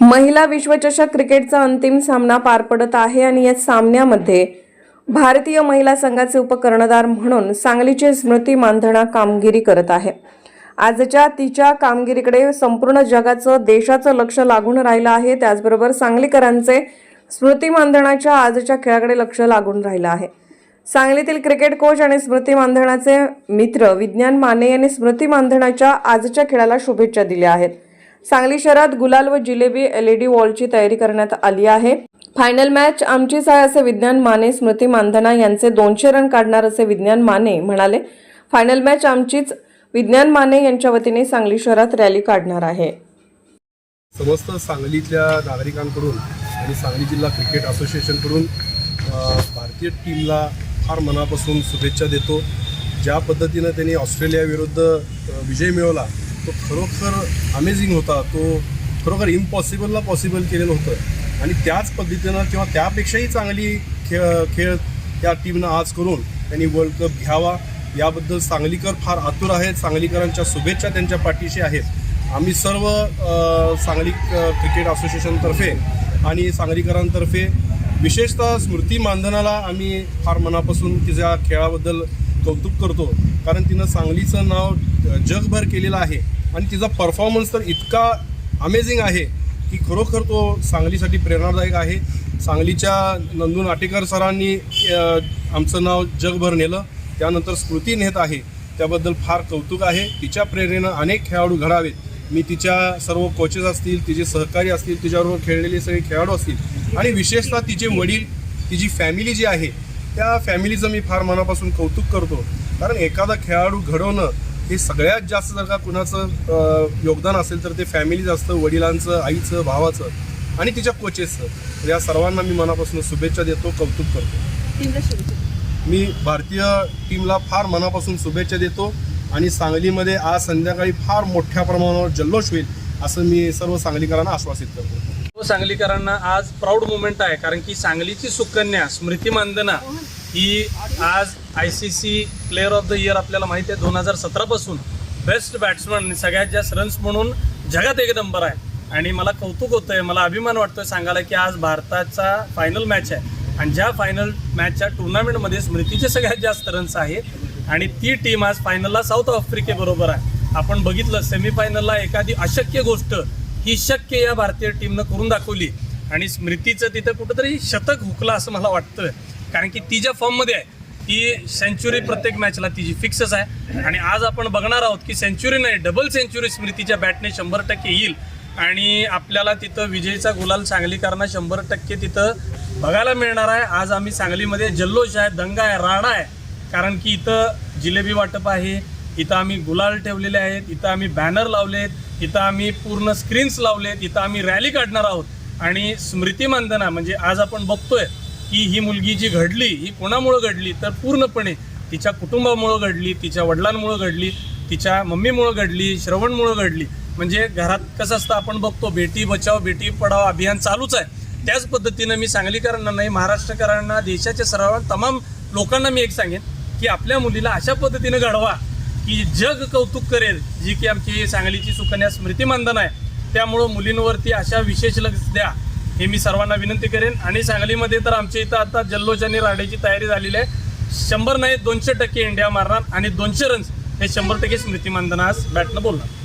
महिला विश्वचषक क्रिकेटचा अंतिम सामना पार पडत आहे आणि या सामन्यामध्ये भारतीय महिला संघाचे उपकर्णधार म्हणून सांगलीचे स्मृती मानधना कामगिरी करत आहे. आजच्या तिच्या कामगिरीकडे संपूर्ण जगाचं देशाचं लक्ष लागून राहिलं आहे. त्याचबरोबर सांगलीकरांचे स्मृती मानधनाच्या आजच्या खेळाकडे लक्ष लागून राहिलं आहे. सांगलीतील क्रिकेट कोच आणि स्मृती मानधनाचे मित्र विज्ञान माने यांनी स्मृती मानधनाच्या आजच्या खेळाला शुभेच्छा दिल्या आहेत. सांगली शहरात गुलाल व जिलेबी एलईडी वॉलची तयारी करण्यात आली आहे. फायनल मॅच आमचीच आहे असे विज्ञान माने स्मृती मानधना यांचे दोनशे रन काढणार असे विज्ञान माने म्हणाले. फायनल मॅच आमचीच विज्ञान माने यांच्या वतीने सांगली शहरात रॅली काढणार आहे. समस्त सांगलीतल्या नागरिकांकडून आणि सांगली जिल्हा क्रिकेट असोसिएशनकडून भारतीय टीमला फार मनापासून शुभेच्छा देतो. ज्या पद्धतीनं त्यांनी ऑस्ट्रेलियाविरुद्ध विजय मिळवला तो खरोखर अमेझिंग होता. तो खरोखर इम्पॉसिबलला पॉसिबल केलेलं होतं. आणि त्याच पद्धतीनं किंवा त्यापेक्षाही चांगली खेळ खेळ त्या टीमनं आज करून त्यांनी वर्ल्ड कप घ्यावा. याबद्दल सांगलीकर फार आतुर आहेत. सांगलीकरांच्या शुभेच्छा त्यांच्या पाठीशी आहेत. आम्ही सर्व सांगली क्रिकेट असोसिएशनतर्फे आणि सांगलीकरांतर्फे विशेषतः स्मृती मानधनाला आम्ही फार मनापासून तिच्या खेळाबद्दल कौतुक करतो. कारण तिनं सांगलीचं नाव जगभर केलेलं आहे. आणि तिचा परफॉर्मन्स तर इतका अमेझिंग आहे की खरोखर तो सांगलीसाठी प्रेरणादायक आहे. सांगलीच्या नंदू नाटेकर सरांनी आमचं नाव जगभर नेलं. त्यानंतर स्मृती नेत आहे. त्याबद्दल फार कौतुक आहे. तिच्या प्रेरणेनं अनेक खेळाडू घडावेत. मी तिच्या सर्व कोचेस असतील तिचे सहकारी असतील तिच्याबरोबर खेळलेले सगळे खेळाडू असतील. आणि विशेषतः तिचे वडील तिची फॅमिली जी आहे त्या फॅमिलीचं मी फार मनापासून कौतुक करतो. कारण एखादा खेळाडू घडवणं हे सगळ्यात जास्त जर का कुणाचं योगदान असेल तर ते फॅमिलीच असतं वडिलांचं आईचं भावाचं आणि तिच्या कोचेसचं. या सर्वांना मी मनापासून शुभेच्छा देतो कौतुक करतो. मी भारतीय टीमला फार मनापासून शुभेच्छा देतो आणि सांगलीमध्ये आज संध्याकाळी फार मोठ्या प्रमाणावर जल्लोष होईल असं मी सर्व सांगलीकरांना आश्वासित करतो. हो, सांगलीकरांना आज प्राऊड मुमेंट आहे कारण की सांगलीची सुकन्या स्मृती मानधना ही आज I C C player of the year आपल्याला माहिती आहे दोन हजार सतरापासून बेस्ट बॅट्समन सगळ्यात जास्त रन्स म्हणून जगात एक नंबर आहे. आणि मला कौतुक होतं आहे मला अभिमान वाटतोय सांगायला की आज भारताचा फायनल मॅच आहे. आणि ज्या फायनल मॅचच्या टुर्नामेंटमध्ये स्मृतीचे सगळ्यात जास्त रन्स आहे आणि ती टीम आज फायनलला साऊथ आफ्रिकेबरोबर आहे. आपण बघितलं सेमीफायनलला एखादी अशक्य गोष्ट ही शक्य या भारतीय टीमनं करून दाखवली. आणि स्मृतीचं तिथं कुठंतरी शतक हुकलं असं मला वाटतं कारण की ती ज्या फॉर्ममध्ये आहे ती सेंच्युरी प्रत्येक मॅचला तिची फिक्सच आहे. आणि आज आपण बघणार आहोत की सेंच्युरी नाही डबल सेंच्युरी स्मृतीच्या बॅटने शंभर टक्के येईल. आणि आपल्याला तिथं विजयचा गुलाल सांगलीकरांना शंभर टक्के तिथं बघायला मिळणार आहे. आज आम्ही सांगलीमध्ये जल्लोष आहे दंगा आहे राणा आहे. कारण की इथं जिलेबी वाटप आहे इथं आम्ही गुलाल ठेवलेले आहेत इथं आम्ही बॅनर लावलेत. तिथं आम्ही पूर्ण स्क्रीन्स लावले तिथं आम्ही रॅली काढणार आहोत. आणि स्मृती मानधना म्हणजे आज आपण बघतोय की ही मुलगी जी घडली ही कोणामुळं घडली तर पूर्णपणे तिच्या कुटुंबामुळं घडली तिच्या वडिलांमुळं घडली तिच्या मम्मीमुळं घडली श्रवणमुळं घडली. म्हणजे घरात कसं असतं आपण बघतो बेटी बचाव बेटी पढाव अभियान चालूच आहे. त्याच पद्धतीनं मी सांगलीकरांना नाही महाराष्ट्रकरांना देशाच्या सर्व तमाम लोकांना मी एक सांगेन की आपल्या मुलीला अशा पद्धतीनं घडवा की जग कौतुक करेल जी की आमची सांगलीची सुकन्या स्मृती मानधन आहे. त्यामुळं मुलींवरती अशा विशेष लक्ष द्या. हे मी सर्वांना विनंती करेन. आणि सांगलीमध्ये तर आमच्या इथं आता जल्लोष आणि राडेची तयारी झालेली आहे. शंभर नाही दोनशे टक्के इंडिया मारणार आणि दोनशे रन्स हे शंभर टक्के स्मृती मानधन आज बॅटनं बोलणार.